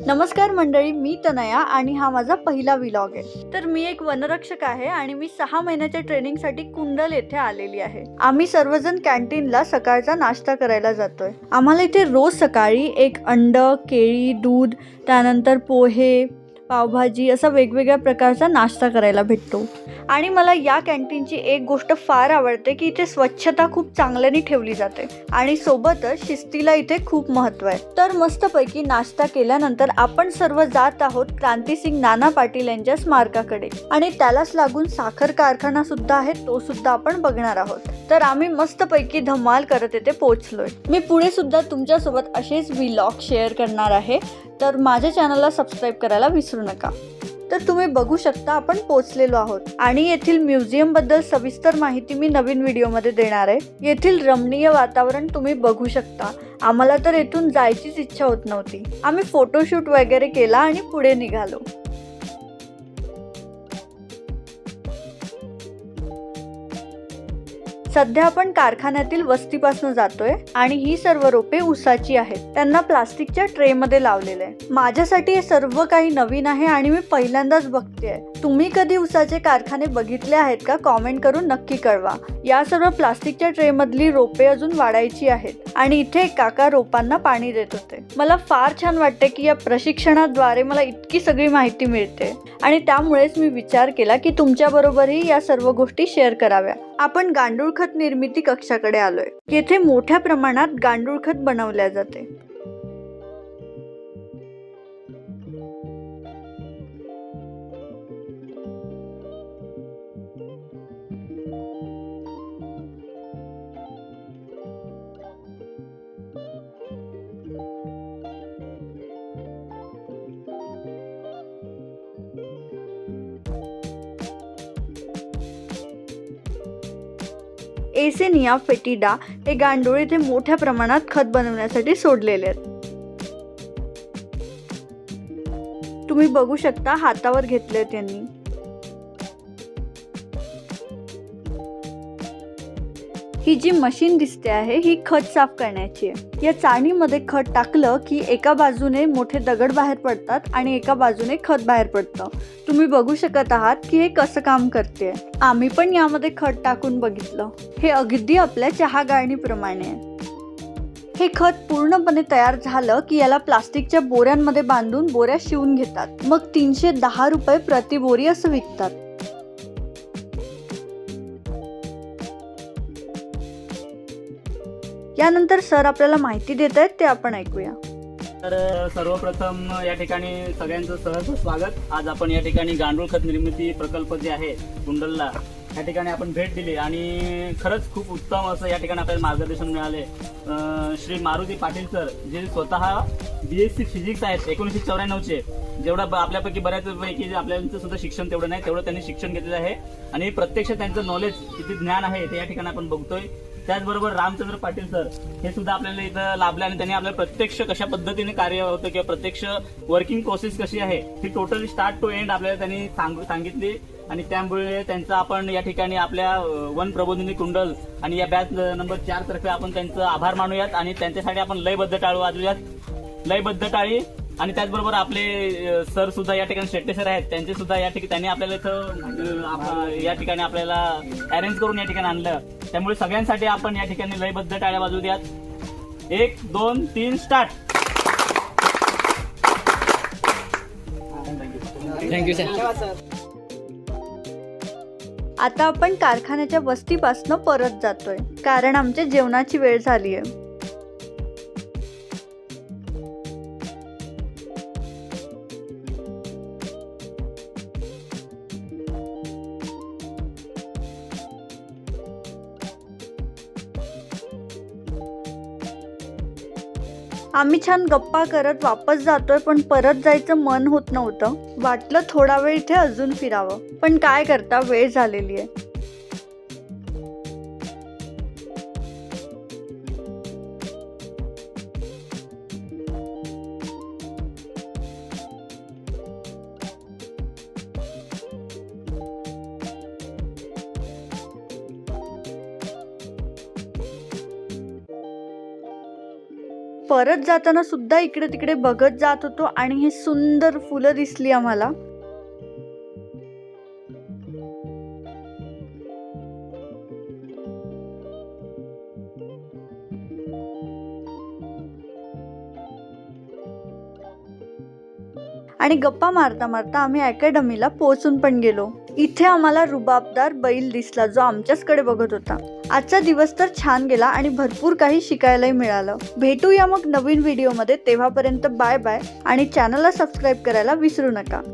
नमस्कार मंडळी मी तनया आणि हा माझा पहिला विलॉग आहे. तर मी एक वनरक्षक आहे आणि मी सहा महिन्याच्या ट्रेनिंगसाठी कुंडल येथे आलेली आहे. आम्ही सर्वजण कॅन्टीनला सकाळचा नाश्ता करायला जातोय. आम्हाला इथे रोज सकाळी एक अंड केळी दूध त्यानंतर पोहे पावभाजी असा वेगवेगळ्या प्रकारचा नाश्ता करायला भेटतो. आणि मला या कॅन्टीनची एक गोष्ट फार आवडते की इथे स्वच्छता खूप चांगल्याने ठेवली जाते. आणि सोबतच शिस्तीला इथे खूप महत्त्व आहे. तर मस्तपैकी नाश्ता केल्यानंतर आपण सर्व जात आहोत क्रांतीसिंग नाना पाटील यांच्या स्मारकाकडे. आणि त्यालाच लागून साखर कारखाना सुद्धा आहे तो सुद्धा आपण बघणार आहोत. तर आम्ही मस्तपैकी धमाल करत येथे पोहोचलोय. मी पुढे सुद्धा तुमच्यासोबत असेच व्लॉग शेअर करणार आहे. तर माझ्या चॅनलला सबस्क्राईब करायला विसरू नका. तर तुम्ही बघू शकता आपण पोचलेलो आहोत. आणि येथील म्युझियमबद्दल सविस्तर माहिती मी नवीन व्हिडिओमध्ये देणार आहे. येथील रमणीय वातावरण तुम्ही बघू शकता. आम्हाला तर येथून जायचीच इच्छा होत नव्हती. आम्ही फोटोशूट वगैरे केला आणि पुढे निघालो. सध्या आपण कारखान्यातील वस्तीपासून जातोय आणि ही सर्व रोपे उसाची आहेत. त्यांना प्लास्टिकच्या ट्रे मध्ये लावलेले आहे. माझ्यासाठी हे सर्व काही नवीन आहे आणि मी पहिल्यांदाच बघते तुम्ही कधी उसाचे कारखाने बघितले आहेत का? कॉमेंट करून नक्की कळवा. या सर्व प्लास्टिकच्या ट्रे मधली रोपे अजून वाढायची आहेत. आणि इथे काका रोपांना पाणी देत होते. मला फार छान वाटते की या प्रशिक्षणाद्वारे मला इतकी सगळी माहिती मिळते. आणि त्यामुळेच मी विचार केला की तुमच्या बरोबरही या सर्व गोष्टी शेअर कराव्या. आपण गांडूळ खत निर्मिती कक्षाकडे आलोय. येथे मोठ्या प्रमाणात गांडूळ खत बनवल्या जाते. एसेनिया फेटिडा हे गांडूळ इथे मोठ्या प्रमाणात खत बनवण्यासाठी सोडलेले आहेत. तुम्ही बघू शकता हातावर घेतले त्यांनी. ही जी मशीन दिसते आहे ही खत साफ करण्याची आहे. या चाळणीमध्ये खत टाकलं की एका बाजूने मोठे दगड बाहेर पडतात आणि एका बाजूने खत बाहेर पडतं. तुम्ही बघू शकत आहात की हे कसं काम करते. आम्ही पण यामध्ये खत टाकून बघितलं. हे अगदी आपल्या चहा गाळणीप्रमाणे आहे. हे खत पूर्णपणे तयार झालं की याला प्लास्टिकच्या बोऱ्यांमध्ये बांधून बोऱ्या शिवून घेतात. मग तीनशे दहा रुपये प्रति बोरी असं विकतात. यानंतर सर आपल्याला माहिती देत आहेत ते आपण ऐकूया. तर सर्वप्रथम या ठिकाणी सगळ्यांचं सहर्ष स्वागत. आज आपण या ठिकाणी गांडूळ खत निर्मिती प्रकल्प जे आहे कुंडलला या ठिकाणी आपण भेट दिली. आणि खरंच खूप उत्तम असं या ठिकाणी आपल्याला मार्गदर्शन मिळाले. श्री मारुती पाटील सर जे स्वतः बी एस सी फिजिक्स आहेत एकोणीसशे चौऱ्याण्णवचे जेवढा ब- आपल्यापैकी बऱ्याचपैकी जे आपल्याचं सुद्धा शिक्षण तेवढं नाही तेवढं त्यांनी शिक्षण घेतलेलं आहे. आणि प्रत्यक्ष त्यांचं नॉलेज किती ज्ञान आहे ते या ठिकाणी आपण बघतोय. त्याचबरोबर रामचंद्र पाटील सर हे सुद्धा आपल्याला इथं लाभले आणि त्यांनी आपल्याला प्रत्यक्ष कशा पद्धतीने कार्य होतं किंवा प्रत्यक्ष वर्किंग प्रोसेस कशी आहे ही टोटली स्टार्ट टू एंड आपल्याला त्यांनी सांग- सांगितली. आणि त्यामुळे त्यांचा आपण या ठिकाणी आपल्या वन प्रबोधिनी कुंडल आणि या बॅच नंबर चार तर्फे आपण त्यांचं आभार मानूयात आणि त्यांच्यासाठी आपण लयबद्ध टाळू वाजवूयात. लयबद्ध टाळी आणि त्याचबरोबर आपले सर सुद्धा या ठिकाणी शेट्टे सर आहेत. त्यांचे सुद्धा या ठिकाणी त्यांनी आपल्याला इथं या ठिकाणी आपल्याला अरेंज करून या ठिकाणी आणलं. त्यामुळे सगळ्यांसाठी आपण या ठिकाणी लयबद्ध टाळ्या वाजवू द्यात. एक दोन तीन स्टार्ट थँक्यू सर आता आपण कारखान्याच्या वस्तीपासनं परत जातोय. कारण आमच्या जेवणाची वेळ झाली आहे आम्ही छान गप्पा करत वापस जातोय पण परत जायचं मन होत नव्हतं. वाटलं थोडा वेळ इथे अजून फिरावं. पण काय करता? वेळ झालेली आहे. परत जाताना सुद्धा इकडे तिकडे बघत जात होतो आणि ही सुंदर फुलं दिसली आम्हाला. आणि गप्पा मारता मारता आम्ही अकॅडमीला पोहोचून पण गेलो. इथे आम्हाला रुबाबदार बैल दिसला जो आमच्याचकडे बघत होता. आजचा दिवस तर छान गेला आणि भरपूर काही शिकायलाही मिळालं. भेटूया मग नवीन व्हिडिओमध्ये. तेव्हापर्यंत बाय बाय आणि चॅनलला सबस्क्राईब करायला विसरू नका.